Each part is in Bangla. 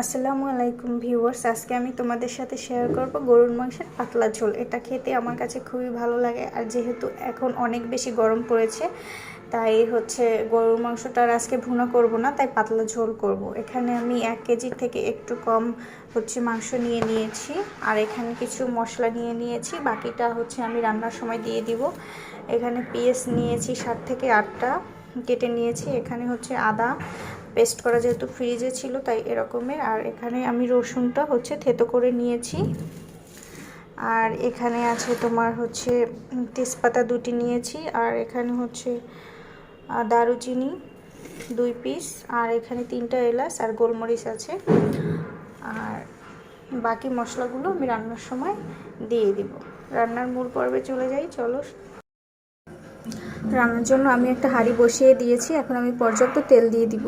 আসসালামু আলাইকুম ভিউয়ার্স, আজকে আমি তোমাদের সাথে শেয়ার করব গরুর মাংসের পাতলা ঝোল। এটা খেতে আমার কাছে খুবই ভালো লাগে আর যেহেতু এখন অনেক বেশি গরম পড়েছে, তাই হচ্ছে গরুর মাংসটা আর আজকে ভুনা করব না, তাই পাতলা ঝোল করব। এখানে আমি এক কেজি থেকে একটু কম হচ্ছে মাংস নিয়ে নিয়েছি আর এখানে কিছু মশলা নিয়ে নিয়েছি, বাকিটা হচ্ছে আমি রান্নার সময় দিয়ে দিব। এখানে পিএস নিয়েছি সাত থেকে আটটা, কেটে নিয়েছি। এখানে হচ্ছে আদা পেস্ট করা যেহেতু ফ্রিজে ছিল, তাই এরকমের আর এখানে আমি রসুনটা হচ্ছে থেতো করে নিয়েছি। আর এখানে আছে তোমার হচ্ছে তেজপাতা দুটি নিয়েছি, আর এখানে হচ্ছে দারুচিনি দুই পিস, আর এখানে তিনটা এলাচ আর গোলমরিচ আছে। আর বাকি মশলাগুলো আমি রান্নার সময় দিয়ে দিব। রান্নার মূল পর্বে চলে যাই, চলো। রান্নার জন্য আমি একটা হাঁড়ি বসিয়ে দিয়েছি, এখন আমি পর্যাপ্ত তেল দিয়ে দিব।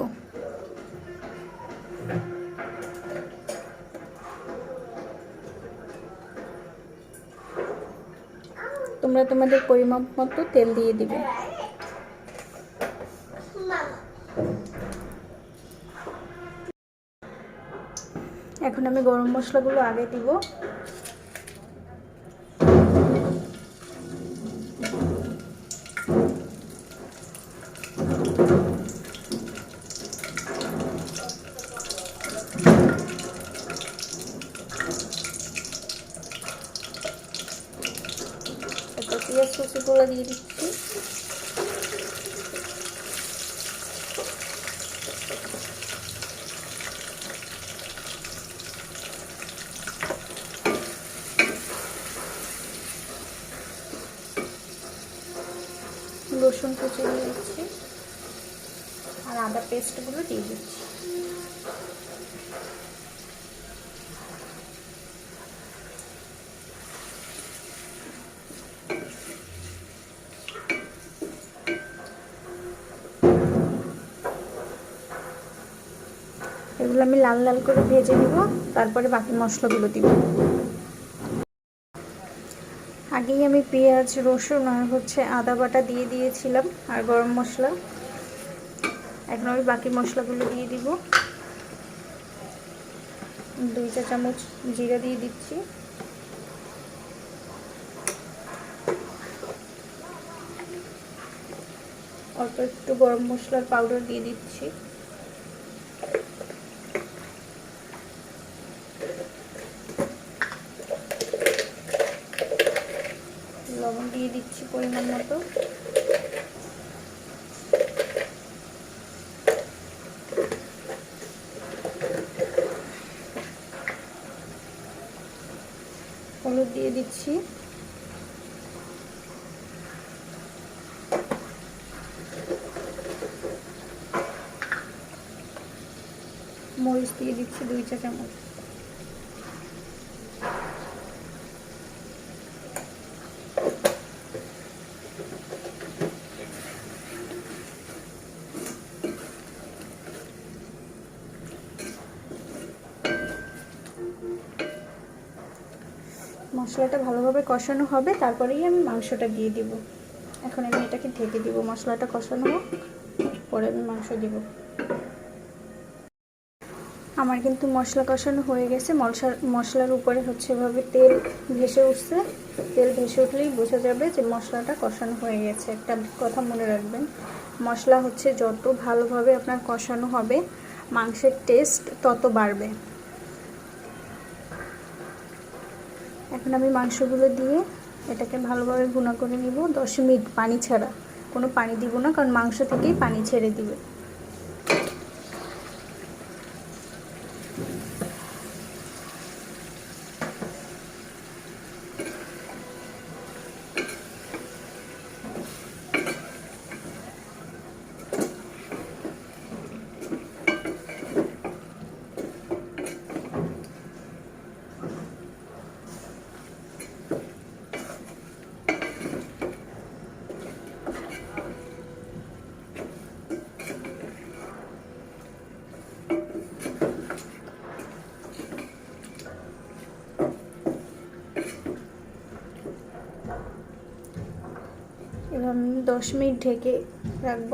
তোমরা তোমাদের পরিমাপ মতো তেল দিয়ে দিবে। এখন আমি গরম মশলাগুলো আগে দিব তারপর পেঁয়াজ কুচিগুলো দিয়ে দিচ্ছি রসুন কুচি দিয়ে আর আদা পেস্টগুলো দিয়ে দিচ্ছি। এগুলো আমি লাল লাল করে ভেজে নিব, তারপরে বাকি মশলাগুলো দিব। আগেই আমি পেঁয়াজ, রসুন আর হচ্ছে আদা বাটা দিয়ে দিয়েছিলাম আর গরম মশলা। এখন আমি বাকি মশলাগুলো দিয়ে দিব। দুই চা চামচ জিরা দিয়ে দিচ্ছি। অল্প একটু গরম মশলার পাউডার দিয়ে দিচ্ছি। দিয়ে দিচ্ছি পরিমাণ মতো। হলুদ দিয়ে দিচ্ছি। মরিচ দিয়ে দিচ্ছি দুই চা চামচ মশলাটা ভালোভাবে কষানো হবে, তারপরেই আমি মাংসটা দিয়ে দিব। এখন আমি এটাকে ঢেকে দিব, মশলাটা কষানো হোক, পরে আমি মাংস দিব। আমার কিন্তু মশলা কষানো হয়ে গেছে। মশলা মশলার উপরে হচ্ছে এভাবে তেল ভেসে উঠছে। তেল ভেসে উঠলেই বোঝা যাবে যে মশলাটা কষানো হয়ে গেছে। একটা কথা মনে রাখবেন, মশলা হচ্ছে যত ভালোভাবে আপনার কষানো হবে, মাংসের টেস্ট তত বাড়বে। এখন আমি মাংসগুলো দিয়ে এটাকে ভালোভাবে গুঁড়া করে নিব। দশ মিনিট পানি ছাড়া। কোনো পানি দিব না, কারণ মাংস থেকেই পানি ছেড়ে দিবে এবার আমি দশ মিনিট ঢেকে রাখব,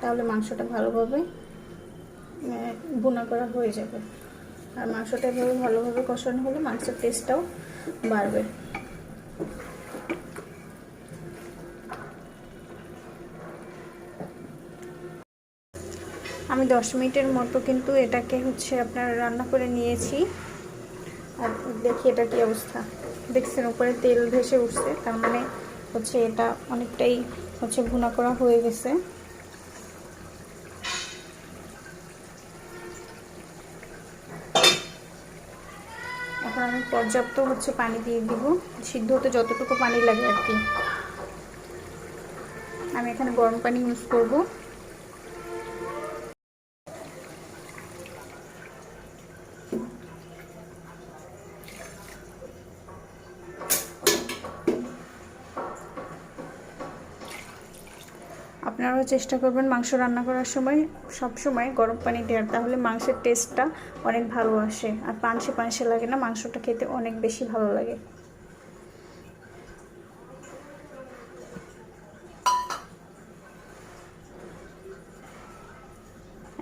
তাহলে মাংসটা ভালোভাবে বোনা করা হয়ে যাবে। আর মাংসটা এভাবে ভালোভাবে কষানো হলে মাংসের টেস্টটাও বাড়বে। আমি দশ মিনিটের মতো কিন্তু এটাকে হচ্ছে আপনার রান্না করে নিয়েছি। আর দেখি এটা কি অবস্থা। দেখছেন উপরে তেল ভেসে উঠছে, তার মানে হচ্ছে এটা অনেকটাই হচ্ছে ভুনা করা হয়ে গেছে। এখন আমি পর্যাপ্ত হচ্ছে পানি দিয়ে দিব। সিদ্ধ হতে যতটুকু পানি লাগে আর কি। আমি এখানে গরম পানি ইউজ করব। আপনারাও চেষ্টা করবেন মাংস রান্না করার সময়, সব সময় গরম পানি দেওয়ার। তাহলে মাংসের টেস্টটা অনেক ভালো আসে। আর পানসে পানসে লাগে না, মাংসটা খেতে অনেক বেশি ভালো লাগে।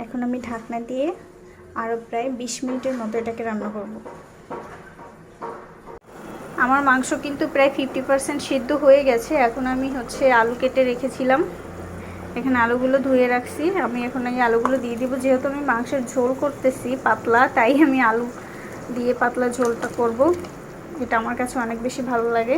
এখন আমি ঢাকনা দিয়ে আরও প্রায় বিশ মিনিটের মতো এটাকে রান্না করব। আমার মাংস কিন্তু প্রায় ফিফটি পার্সেন্ট সিদ্ধ হয়ে গেছে। এখন আমি হচ্ছে আলু কেটে রেখেছিলাম। এখানে আলুগুলো ধুয়ে রাখছি। আমি এখন এই আলুগুলো দিয়ে দিব। যেহেতু আমি মাংসের ঝোল করতেছি পাতলা, তাই আমি আলু দিয়ে পাতলা ঝোলটা করব। এটা আমার কাছে অনেক বেশি ভালো লাগে।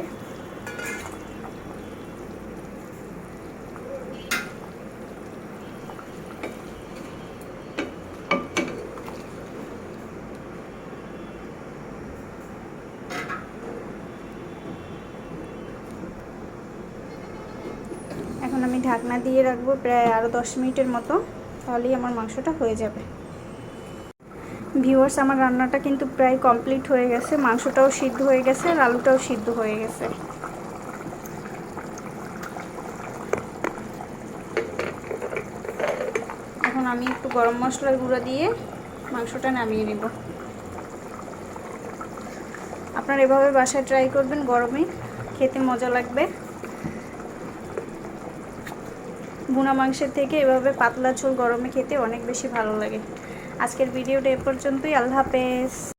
এখন আমি ঢাকনা দিয়ে রাখব প্রায় আরও দশ মিনিটের মতো, তাহলেই আমার মাংসটা হয়ে যাবে। ভিউয়ার্স আমার রান্নাটা কিন্তু প্রায় কমপ্লিট হয়ে গেছে। মাংসটাও সিদ্ধ হয়ে গেছে আর আলুটাও সিদ্ধ হয়ে গেছে। এখন আমি একটু গরম মশলার গুঁড়ো দিয়ে মাংসটা নামিয়ে নেব। আপনারা এভাবে বাসায় ট্রাই করবেন গরমে, খেতে মজা লাগবে। ভুনা মাংসের থেকে এভাবে পাতলা ঝোল গরমে খেতে অনেক বেশি ভালো লাগে। আজকের ভিডিওটা এ পর্যন্তই। আল্লাহ হাফেজ।